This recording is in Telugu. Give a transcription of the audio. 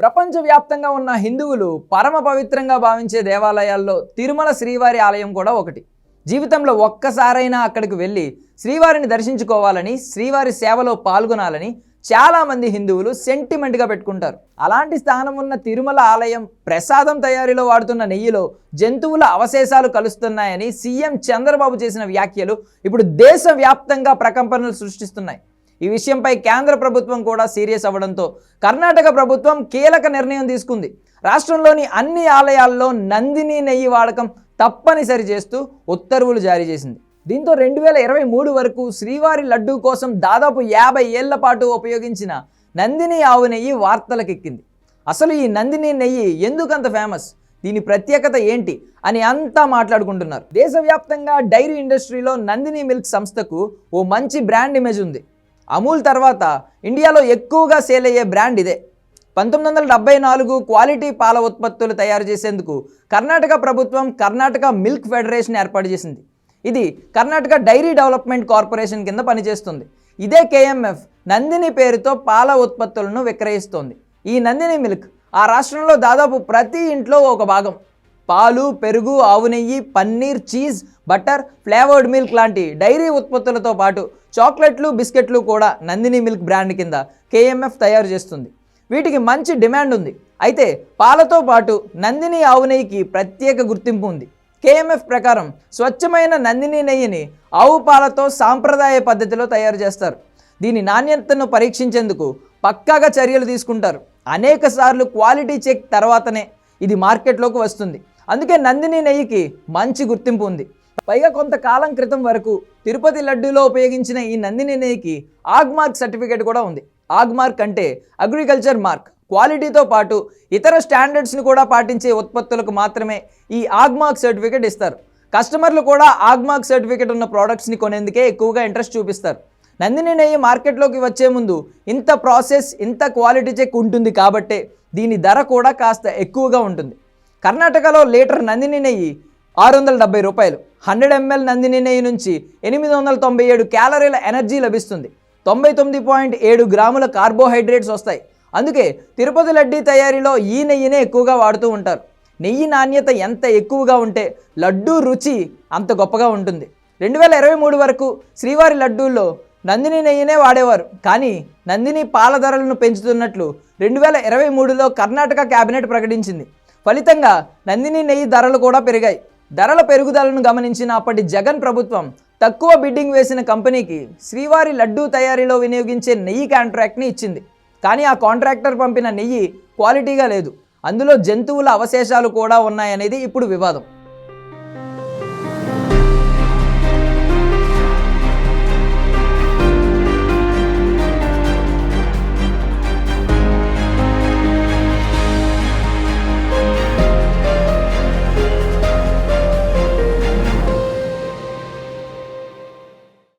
ప్రపంచవ్యాప్తంగా ఉన్న హిందువులు పరమ పవిత్రంగా భావించే దేవాలయాల్లో తిరుమల శ్రీవారి ఆలయం కూడా ఒకటి. జీవితంలో ఒక్కసారైనా అక్కడికి వెళ్ళి శ్రీవారిని దర్శించుకోవాలని శ్రీవారి సేవలో పాల్గొనాలని చాలామంది హిందువులు సెంటిమెంట్గా పెట్టుకుంటారు. అలాంటి స్థానం ఉన్న తిరుమల ఆలయం ప్రసాదం తయారీలో వాడుతున్న నెయ్యిలో జంతువుల అవశేషాలు కలుస్తున్నాయని సీఎం చంద్రబాబు చేసిన వ్యాఖ్యలు ఇప్పుడు దేశవ్యాప్తంగా ప్రకంపనలు సృష్టిస్తున్నాయి. ఈ విషయంపై కేంద్ర ప్రభుత్వం కూడా సీరియస్ అవ్వడంతో కర్ణాటక ప్రభుత్వం కీలక నిర్ణయం తీసుకుంది. రాష్ట్రంలోని అన్ని ఆలయాల్లో నందిని నెయ్యి వాడకం తప్పనిసరి చేస్తూ ఉత్తర్వులు జారీ చేసింది. దీంతో రెండు వేల ఇరవై మూడు వరకు శ్రీవారి లడ్డూ కోసం దాదాపు యాభై ఏళ్ళ పాటు ఉపయోగించిన నందిని ఆవు నెయ్యి వార్తలకెక్కింది. అసలు ఈ నందిని నెయ్యి ఎందుకంత ఫేమస్? దీని ప్రత్యేకత ఏంటి? అని అంతా మాట్లాడుకుంటున్నారు. దేశవ్యాప్తంగా డైరీ ఇండస్ట్రీలో నందిని మిల్క్ సంస్థకు ఓ మంచి బ్రాండ్ ఇమేజ్ ఉంది. అమూల్ తర్వాత ఇండియాలో ఎక్కువగా సేల్ అయ్యే బ్రాండ్ ఇదే. పంతొమ్మిది వందల డెబ్బై నాలుగు క్వాలిటీ పాల ఉత్పత్తులు తయారు చేసేందుకు కర్ణాటక ప్రభుత్వం కర్ణాటక మిల్క్ ఫెడరేషన్ ఏర్పాటు చేసింది. ఇది కర్ణాటక డైరీ డెవలప్మెంట్ కార్పొరేషన్ కింద పనిచేస్తుంది. ఇదే కేఎంఎఫ్ నందిని పేరుతో పాల ఉత్పత్తులను విక్రయిస్తోంది. ఈ నందిని మిల్క్ ఆ రాష్ట్రంలో దాదాపు ప్రతి ఇంట్లో ఒక భాగం. పాలు పెరుగు ఆవు నెయ్యి paneer cheese butter flavoured milk లాంటి డైరీ ఉత్పత్తులతో పాటు చాక్లెట్లు బిస్కెట్లు కూడా నందిని మిల్క్ బ్రాండ్ కింద కేఎంఎఫ్ తయారు చేస్తుంది. వీటికి మంచి డిమాండ్ ఉంది. అయితే పాలతో పాటు నందిని ఆవు నెయ్యికి ప్రత్యేక గుర్తింపు ఉంది. కేఎంఎఫ్ ప్రకారం స్వచ్ఛమైన నందిని నెయ్యిని ఆవు పాలతో సాంప్రదాయ పద్ధతిలో తయారు చేస్తారు. దీని నాణ్యతను పరీక్షించేందుకు పక్కాగా చర్యలు తీసుకుంటారు. అనేక సార్లు క్వాలిటీ చెక్ తర్వాతనే ఇది మార్కెట్లోకి వస్తుంది. అందుకే నందిని నెయ్యికి మంచి గుర్తింపు ఉంది. పైగా కొంతకాలం క్రితం వరకు తిరుపతి లడ్డూలో ఉపయోగించిన ఈ నందిని నెయ్యికి ఆగ్మార్క్ సర్టిఫికేట్ కూడా ఉంది. ఆగ్ మార్క్ అంటే అగ్రికల్చర్ మార్క్. క్వాలిటీతో పాటు ఇతర స్టాండర్డ్స్ని కూడా పాటించే ఉత్పత్తులకు మాత్రమే ఈ ఆగ్ మార్క్ సర్టిఫికేట్ ఇస్తారు. కస్టమర్లు కూడా ఆగ్ మార్క్ సర్టిఫికేట్ ఉన్న ప్రోడక్ట్స్ని కొనేందుకే ఎక్కువగా ఇంట్రెస్ట్ చూపిస్తారు. నందిని నెయ్యి మార్కెట్లోకి వచ్చే ముందు ఇంత ప్రాసెస్ ఇంత క్వాలిటీ చెక్ ఉంటుంది కాబట్టే దీని ధర కూడా కాస్త ఎక్కువగా ఉంటుంది. కర్ణాటకలో లీటర్ నందిని నెయ్యి ఆరు వందల డెబ్బై రూపాయలు. హండ్రెడ్ ఎంఎల్ నందిని నెయ్యి నుంచి ఎనిమిది వందల తొంభై ఏడు క్యాలరీల ఎనర్జీ లభిస్తుంది. తొంభై తొమ్మిది పాయింట్ ఏడు గ్రాముల కార్బోహైడ్రేట్స్ వస్తాయి. అందుకే తిరుపతి లడ్డీ తయారీలో ఈ నెయ్యినే ఎక్కువగా వాడుతూ ఉంటారు. నెయ్యి నాణ్యత ఎంత ఎక్కువగా ఉంటే లడ్డూ రుచి అంత గొప్పగా ఉంటుంది. రెండు వేల ఇరవై మూడు వరకు శ్రీవారి లడ్డూల్లో నందిని నెయ్యినే వాడేవారు. కానీ నందిని పాల ధరలను పెంచుతున్నట్లు రెండు వేల ఇరవై మూడులో కర్ణాటక కేబినెట్ ప్రకటించింది. ఫలితంగా నందిని నెయ్యి ధరలు కూడా పెరిగాయి. ధరల పెరుగుదలను గమనించిన అప్పటి జగన్ ప్రభుత్వం తక్కువ బిడ్డింగ్ వేసిన కంపెనీకి శ్రీవారి లడ్డూ తయారీలో వినియోగించే నెయ్యి కాంట్రాక్ట్ని ఇచ్చింది. కానీ ఆ కాంట్రాక్టర్ పంపిన నెయ్యి క్వాలిటీగా లేదు. అందులో జంతువుల అవశేషాలు కూడా ఉన్నాయనేది ఇప్పుడు వివాదం.